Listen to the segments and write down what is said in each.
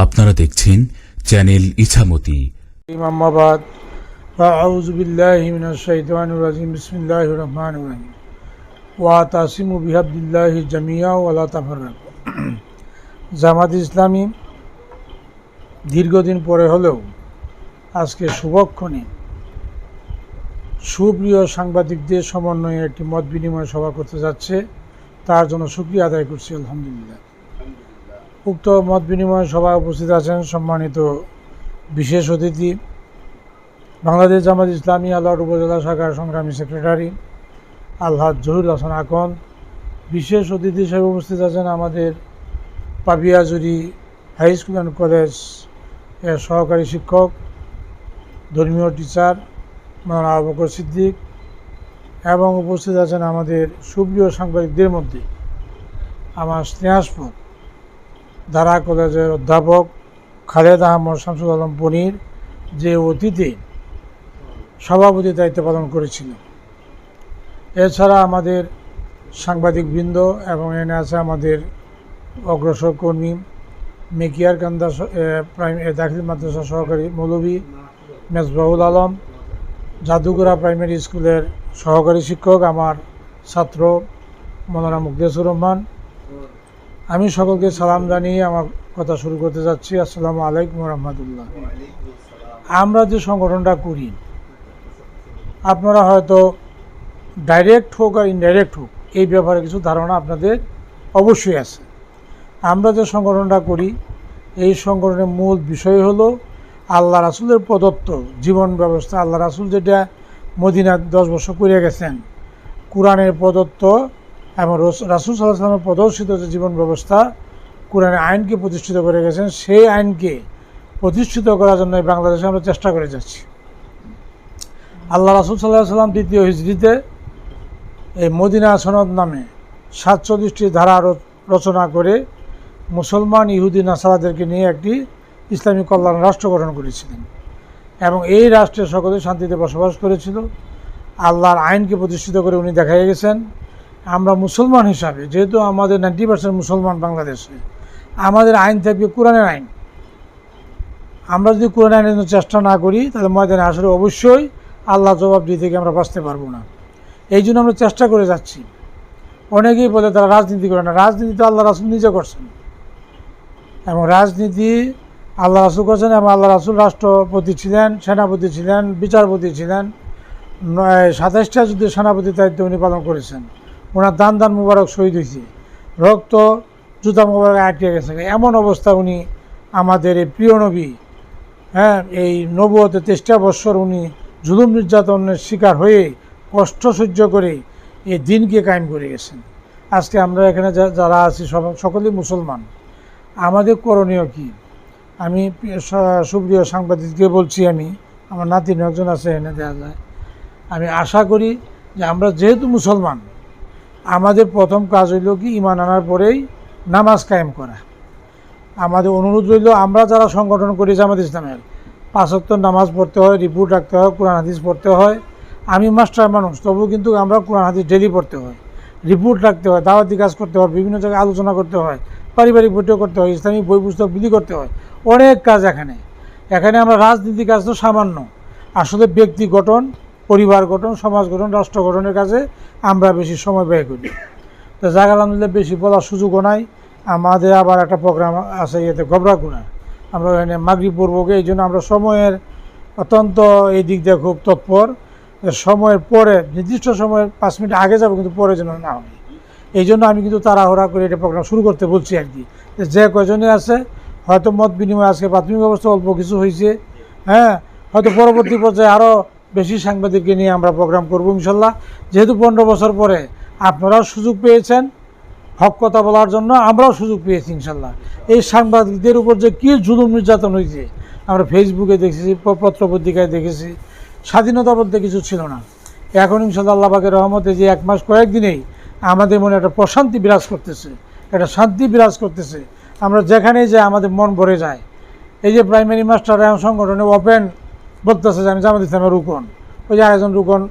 আপনারা দেখছেন চ্যানেল ইছামতি أما بعد فأعوذ بالله من الشيطان الرجيم بسم الله الرحمن الرحيم واعتصموا بحبل الله جميعا ولا تفرقوا জামাত ইসলামী দীর্ঘদিন পরে হলেও আজকে শুভক্ষণে সুপ্রিয় সাংবাদিকদের সমন্বয়ে একটি মত বিনিময় সভা করতে যাচ্ছে তার জন্য সুক্রিয়া আদায় করছি আলহামদুলিল্লাহ উক্ত মত বিনিময় সভায় উপস্থিত আছেন সম্মানিত বিশেষ অতিথি, বাংলাদেশ জামাত ইসলামী আল্লাহর উপজেলা শাখার সংগ্রামী সেক্রেটারি আল্লাহ জহুর হাসান আকন, বিশেষ অতিথি হিসেবে উপস্থিত আছেন আমাদের পাবিয়াজুরি হাই স্কুল অ্যান্ড কলেজের সহকারী শিক্ষক, ধর্মীয় টিচার মৌলানা আবু বকর সিদ্দিক এবং উপস্থিত আছেন আমাদের সুপ্রিয় সাংবাদিকদের মধ্যে। আমার স্নেহাস্পদ ধারা কলেজের অধ্যাপক খালেদ আহমদ শামসুল আলম পনির যে অতীতে সভাপতি দায়িত্ব পালন করেছিল এছাড়া আমাদের সাংবাদিকবৃন্দ এবং এনে আছে আমাদের অগ্রসর কর্মী মেকিয়ার কান্দা স- এ, প্রাইম দাখিল মাদ্রাসা সহকারী মৌলভী মেজবাহুল আলম জাদুগোড়া প্রাইমারি স্কুলের সহকারী শিক্ষক আমার ছাত্র মৌলানা মুকদেসুর রহমান আমি সকলকে সালাম জানিয়ে আমার কথা শুরু করতে যাচ্ছি। আসসালামু আলাইকুম রহমতুল্লাহ। আমরা যে সংগঠনটা করি, আপনারা হয়তো ডাইরেক্ট হোক আর ইনডাইরেক্ট হোক, এই ব্যাপারে কিছু ধারণা আপনাদের অবশ্যই আছে। আমরা যে সংগঠনটা করি, এই সংগঠনের মূল বিষয় হলো আল্লাহ রাসুলের প্রদত্ত জীবন ব্যবস্থা। আল্লাহ রাসুল যেটা মদিনা দশ বছর করে গেছেন, কোরআনের প্রদত্ত এবং রস- রাসুল সাল্লাহ প্রদর্শিত যে জীবন ব্যবস্থা কোরআনের আইনকে প্রতিষ্ঠিত করে গেছেন, সেই আইনকে প্রতিষ্ঠিত করার জন্য বাংলাদেশে আমরা চেষ্টা করে যাচ্ছি। আল্লাহ রাসুল সাল্লাহ সাল্লাম দ্বিতীয় হিজড়িতে এই মদিনা সনদ নামে সাতচল্লিশটি ধারা রচনা করে মুসলমান, ইহুদি, নাসারাদেরকে নিয়ে একটি ইসলামী কল্যাণ রাষ্ট্র গঠন করেছিলেন এবং এই রাষ্ট্রে সকলে শান্তিতে বসবাস করেছিল। আল্লাহর আইনকে প্রতিষ্ঠিত করে উনি দেখাই গেছেন। আমরা মুসলমান হিসাবে, যেহেতু আমাদের নাইনটি পার্সেন্ট মুসলমান বাংলাদেশে, আমাদের আইন থাকবে কোরআনের আইন। আমরা যদি কোরআন আইনের জন্য চেষ্টা না করি, তাহলে ময়দানে আসলে অবশ্যই আল্লাহ জবাব দিয়ে থেকে আমরা বাঁচতে পারব না। এই জন্য আমরা চেষ্টা করে যাচ্ছি। অনেকেই বলে তারা রাজনীতি করে না। রাজনীতি তো আল্লাহ রাসুল নিজে করছেন। এবং রাজনীতি আল্লাহ রাসুল করছেন এবং আল্লাহ রাসুল রাষ্ট্রপতি ছিলেন, সেনাপতি ছিলেন, বিচারপতি ছিলেন। সাতাশটা যুদ্ধে সেনাপতির দায়িত্ব উনি পালন করেছেন। ওনার দান দান মুবারক শহীদ হয়েছে। রক্ত, জুতা মুবারক আটকে গেছে। এমন অবস্থা উনি আমাদের এই প্রিয় নবী হ্যাঁ এই নবুয়তে তেষ্টা বৎসর উনি জুলুম নির্যাতনের শিকার হয়ে কষ্ট সহ্য করে এই দিনকে কায়েম করে গেছেন। আজকে আমরা এখানে যারা আছি সব, সকলেই মুসলমান। আমাদের করণীয় কি? আমি সুপ্রিয় সাংবাদিককে বলছি আমি, আমার নাতিন একজন আছে এনে দেওয়া যায়। আমি আশা করি যে আমরা যেহেতু মুসলমান আমাদের প্রথম কাজ হইল কি ইমান আনার পরেই নামাজ কায়েম করা। আমাদের অনুরোধ রইল, আমরা যারা সংগঠন করি জামাত ইসলামের পাঁচক্ত নামাজ পড়তে হয়, রিপোর্ট রাখতে হয়, কোরআন, হাদিস পড়তে হয়। আমি মাস্টার মানুষ তবু কিন্তু আমরা কোরআন, হাদিস ডেলি পড়তে হয়। রিপোর্ট রাখতে হয়, দাওয়াতি কাজ করতে হয়, বিভিন্ন জায়গায় আলোচনা করতে হয়, পারিবারিক বৈঠক করতে হয় ইসলামিক বই পুস্তক বিলি করতে হয়, অনেক কাজ এখানে। এখানে আমরা রাজনীতি কাজ তো সামান্য। আসলে ব্যক্তি গঠন পরিবার গঠন, সমাজ গঠন, রাষ্ট্র গঠনের কাজে আমরা বেশি সময় ব্যয় করি। তো জায়গা আলহামদুলিল্লাহ বেশি বলার সুযোগও নাই। আমাদের আবার একটা প্রোগ্রাম আছে, ইয়েতে গবরাগুনা আমরা এখানে মাগরি পূর্বকে এই জন্য আমরা সময়ের অত্যন্ত এই দিক দিয়ে খুব তৎপর। সময়ের পরে, নির্দিষ্ট সময়ের পাঁচ মিনিট আগে যাব, কিন্তু পরে যেন না হয়। এই জন্য আমি কিন্তু তাড়াহুড়া করে এটা প্রোগ্রাম শুরু করতে বলছি আর কি। যে কয়জনই আছে, হয়তো মত বিনিময় আজকে প্রাথমিক অবস্থা অল্প কিছু হয়েছে হ্যাঁ? হয়তো পরবর্তী পর্যায়ে আরও বেশি সাংবাদিককে নিয়ে আমরা প্রোগ্রাম করব ইনশাল্লাহ। যেহেতু পনেরো বছর পরে আপনারাও সুযোগ পেয়েছেন হক কথা বলার জন্য, আমরাও সুযোগ পেয়েছি ইনশাল্লাহ। এই সাংবাদিকদের উপর যে কী জুলুম নির্যাতন হয়েছে, আমরা ফেসবুকে দেখেছি পত্র পত্রিকায় দেখেছি, স্বাধীনতা বলতে কিছু ছিল না। এখন ইনশাল্লাহ আল্লাহ পাকের রহমতে যে এক মাস কয়েকদিনেই আমাদের মনে একটা প্রশান্তি বিরাজ করতেছে, একটা শান্তি বিরাজ করতেছে। আমরা যেখানেই যাই, আমাদের মন ভরে যায়। এই যে প্রাইমারি মাস্টার সংগঠনে ওপেন বলতেছে যে আমি জামাত ইসলামের রুকন। ওই যে আরেকজন রুকন,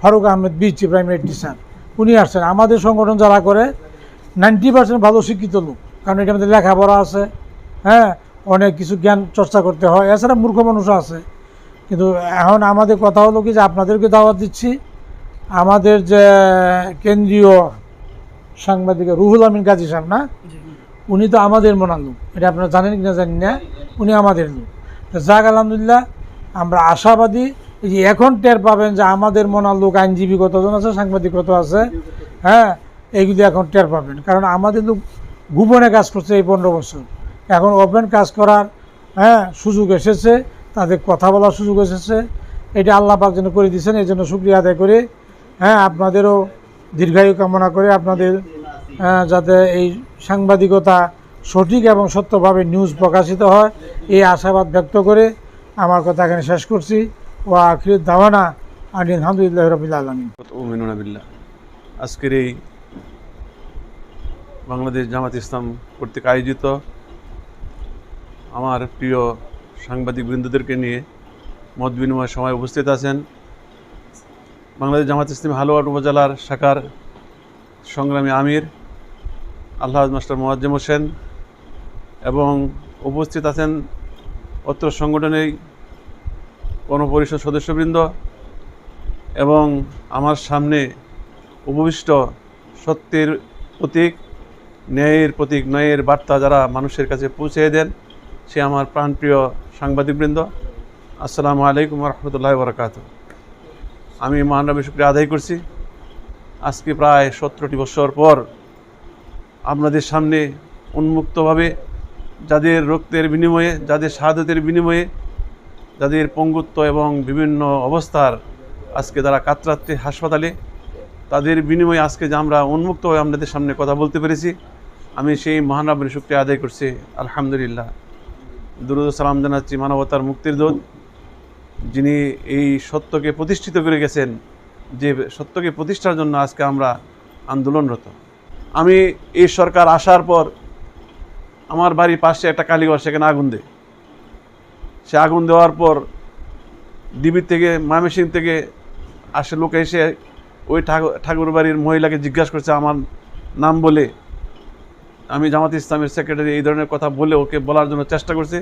ফারুক আহমেদ বিচি প্রাইমারি টিচার উনি আসছেন। আমাদের সংগঠন যারা করে, নাইনটি পার্সেন্ট ভালো শিক্ষিত লোক। কারণ এটার মধ্যে লেখাপড়া আছে হ্যাঁ? অনেক কিছু জ্ঞান চর্চা করতে হয়। এছাড়া মূর্খ মানুষও আছে। কিন্তু এখন আমাদের কথা হলো কি যে আপনাদেরকে দাওয়াত দিচ্ছি। আমাদের যে কেন্দ্রীয় সাংবাদিক রুহুল আমিন কাজী সাহেব, না? উনি তো আমাদের মনার লোক। এটা আপনারা জানেন কিনা জানি না। উনি আমাদের লোক। তো যাক, আলহামদুলিল্লাহ আমরা আশাবাদী যে এখন টের পাবেন যে আমাদের মনার লোক আইনজীবী কতজন আছে সাংবাদিক কত আছে? হ্যাঁ এইগুলি এখন টের পাবেন। কারণ আমাদের লোক গোপনে কাজ করছে এই পনেরো বছর। এখন ওপেন কাজ করার হ্যাঁ সুযোগ এসেছে তাদের কথা বলার সুযোগ এসেছে। এটা আল্লাহ পাক যেন করে দিয়েছেন এই জন্য শুক্রিয়া আদায় করে। হ্যাঁ আপনাদেরও দীর্ঘায়ু কামনা করে আপনাদের আহ, যাতে এই সাংবাদিকতা সঠিক এবং সত্যভাবে নিউজ প্রকাশিত হয় এই আশাবাদ ব্যক্ত করে আমার কথা এখানে শেষ করছি। ও আখির দাওয়ানা আলী আলহামদুলিল্লাহ রবিল আলমিন। আজকের এই বাংলাদেশ জামাত ইসলাম কর্তৃক আয়োজিত আমার প্রিয় সাংবাদিক বৃন্দদেরকে নিয়ে মত বিনিময়ের সময় উপস্থিত আছেন বাংলাদেশ জামাত ইসলাম হালুয়াট উপজেলার শাখার সংগ্রামী আমির, আল্লাহ মাস্টার মোয়াজ্জেম হোসেন এবং উপস্থিত আছেন অত্র সংগঠনের গণপরিষদ সদস্যবৃন্দ এবং আমার সামনে উপবিষ্ট সত্যের প্রতীক, ন্যায়ের প্রতীক, ন্যায়ের বার্তা যারা মানুষের কাছে পৌঁছে দেন, সে আমার প্রাণপ্রিয় সাংবাদিকবৃন্দ। আসসালামু আলাইকুম রহমতুল্লাহ বরকাত আমি মহানবী শুক্রিয়া আদায় করছি। আজকে প্রায় সতেরোটি বছর পর আপনাদের সামনে উন্মুক্তভাবে যাদের রক্তের বিনিময়ে, যাদের শাহাদতের বিনিময়ে যাদের পঙ্গুত্ব এবং বিভিন্ন অবস্থার আজকে তারা কাতরাত্রি হাসপাতালে, তাদের বিনিময়ে আজকে যে আমরা উন্মুক্ত হয়ে আপনাদের সামনে কথা বলতে পেরেছি, আমি সেই মহানবের শুক্রিয়া আদায় করছি। আলহামদুলিল্লাহ। দুরুদ সালাম জানাচ্ছি মানবতার মুক্তির দূত, যিনি এই সত্যকে প্রতিষ্ঠিত করে গেছেন, যে সত্যকে প্রতিষ্ঠার জন্য আজকে আমরা আন্দোলনরত। আমি এই সরকার আসার পর আমার বাড়ির পাশে একটা কালীঘর, সেখানে আগুন দেয়। সে আগুন দেওয়ার পর ডিবির থেকে ময়মনসিং থেকে আসে লোক এসে ওই ঠাকুর ঠাকুর বাড়ির মহিলাকে জিজ্ঞাসা করছে, আমার নাম বলে আমি জামাত ইসলামের সেক্রেটারি এই ধরনের কথা বলে ওকে বলার জন্য চেষ্টা করছে।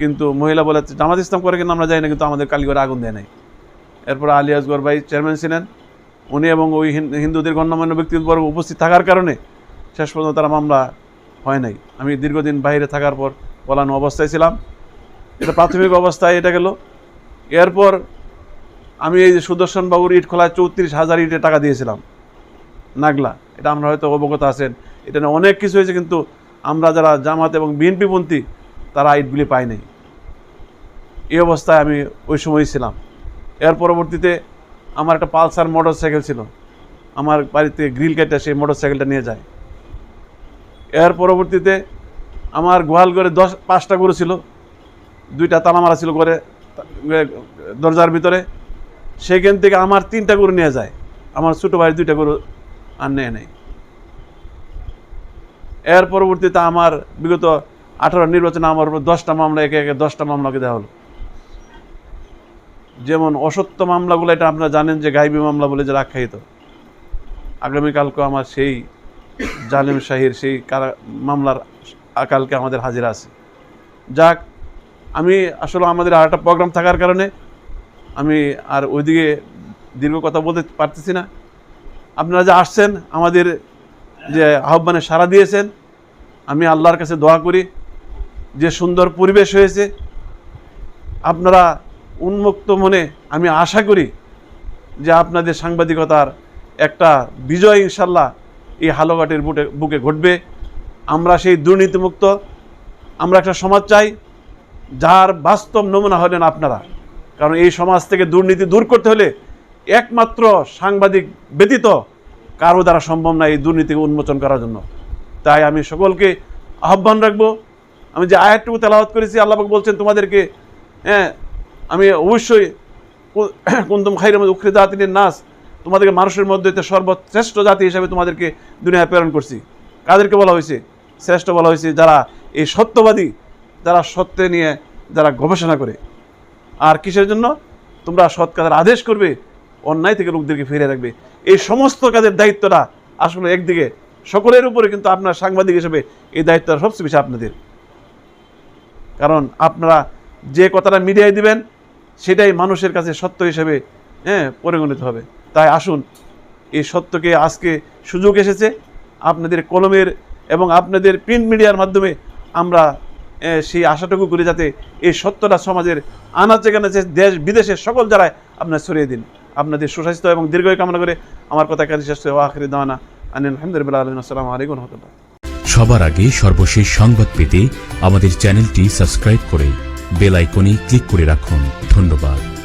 কিন্তু মহিলা বলে, জামাত ইসলাম করে কিনা আমরা যাই না, কিন্তু আমাদের কালীঘরে আগুন দেয় নাই। এরপর আলী আসগর ভাই চেয়ারম্যান ছিলেন। উনি এবং ওই হিন্দুদের গণ্যমান্য ব্যক্তিবর্গ উপস্থিত থাকার কারণে শেষ পর্যন্ত তারা মামলা হয় নাই। আমি দীর্ঘদিন বাইরে থাকার পর বলানো অবস্থায় ছিলাম। এটা প্রাথমিক অবস্থায় এটা গেল। এরপর আমি এই যে সুদর্শন বাবুর ইট খোলায় চৌত্রিশ হাজার ইটে টাকা দিয়েছিলাম। নাগলা, এটা আমরা হয়তো অবগত আছেন। এটা নিয়ে অনেক কিছু হয়েছে, কিন্তু আমরা যারা জামাত এবং বিএনপিপন্থী তারা ইটগুলি পাই নাই এই অবস্থায় আমি ওই সময় ছিলাম। এর পরবর্তীতে আমার একটা পালসার মোটর সাইকেল ছিল। আমার বাড়িতে গ্রিল কেটে সেই মোটর সাইকেলটা নিয়ে যায়। এর পরবর্তীতে আমার গোয়াল ঘরে দশ, পাঁচটা গরু ছিল। দুইটা তালা মারা ছিল ঘরে দরজার ভিতরে। সেখান থেকে আমার তিনটা গরু নিয়ে যায়। আমার ছোটো ভাই দুইটা গরু আর নেয় নেই। এর পরবর্তীতে আমার বিগত আঠারো নির্বাচনে আমার উপর দশটা মামলা, একে একে দশটা মামলাকে দেওয়া হলো। যেমন অসত্য মামলাগুলো, এটা আপনারা জানেন যে গাইবী মামলা বলে যে আখ্যায়িত। আগামীকালকে আমার সেই জালিম শাহির সেই কারা মামলার আকালকে আমাদের হাজিরা আছে। যাক আমি আসলে আমাদের আর একটা প্রোগ্রাম থাকার কারণে আমি আর ওইদিকে দীর্ঘ কথা বলতে পারতেছি না। আপনারা যে আসছেন, আমাদের যে আহ্বানে সাড়া দিয়েছেন, আমি আল্লাহর কাছে দোয়া করি, যে সুন্দর পরিবেশ হয়েছে। আপনারা উন্মুক্ত মনে আমি আশা করি যে আপনাদের সাংবাদিকতার একটা বিজয় ইনশাল্লাহ এই হালোঘাটের বুকে বুকে ঘটবে। আমরা সেই দুর্নীতিমুক্ত, আমরা একটা সমাজ চাই যার বাস্তব নমুনা হলেন আপনারা। কারণ এই সমাজ থেকে দুর্নীতি দূর করতে হলে একমাত্র সাংবাদিক ব্যতীত কারও দ্বারা সম্ভব না এই দুর্নীতিকে উন্মোচন করার জন্য। তাই আমি সকলকে আহ্বান রাখব। আমি যে আয়াতটুকু তেলাওয়াত করেছি আল্লাহবাক বলছেন, তোমাদেরকে হ্যাঁ আমি অবশ্যই কু- কুন্তুম খাইরের মধ্যে উখরি জাতিনের নাস, তোমাদেরকে মানুষের মধ্যে সর্বশ্রেষ্ঠ জাতি হিসাবে তোমাদেরকে দুনিয়ায় প্রেরণ করছি। কাদেরকে বলা হয়েছে? শ্রেষ্ঠ বলা হয়েছে যারা এই সত্যবাদী যারা সত্য নিয়ে যারা গবেষণা করে। আর কিসের জন্য? তোমরা সৎ কাজের আদেশ করবে, অন্যায় থেকে লোকদেরকে ফিরে রাখবে। এই সমস্ত কাজের দায়িত্বটা আসলে একদিকে সকলের উপরে, কিন্তু আপনার সাংবাদিক হিসেবে এই দায়িত্বটা সবচেয়ে বেশি আপনাদের। কারণ আপনারা যে কথাটা মিডিয়ায় দিবেন, সেটাই মানুষের কাছে সত্য হিসেবে হ্যাঁ পরিগণিত হবে। তাই আসুন, এই সত্যকে আজকে সুযোগ এসেছে। আপনাদের কলমের এবং আপনাদের প্রিন্ট মিডিয়ার মাধ্যমে আমরা সেই আশাটুকু করে যাতে এই সত্যটা সমাজের আনা যেখানে যে দেশ, বিদেশের সকল যারা আপনার ছড়িয়ে দিন। আপনাদের সুস্বাস্থ্য এবং দীর্ঘ কামনা করে আমার কথা কাজে শেষ আখরি দাওয়ানা। আনিল, আলহামদুলিল্লাহ আসসালামু আলাইকুম রহমতুল্লাহ। সবার আগে সর্বশেষ সংবাদ পেতে আমাদের চ্যানেলটি সাবস্ক্রাইব করে বেল আইকনে ক্লিক করে রাখুন। ধন্যবাদ।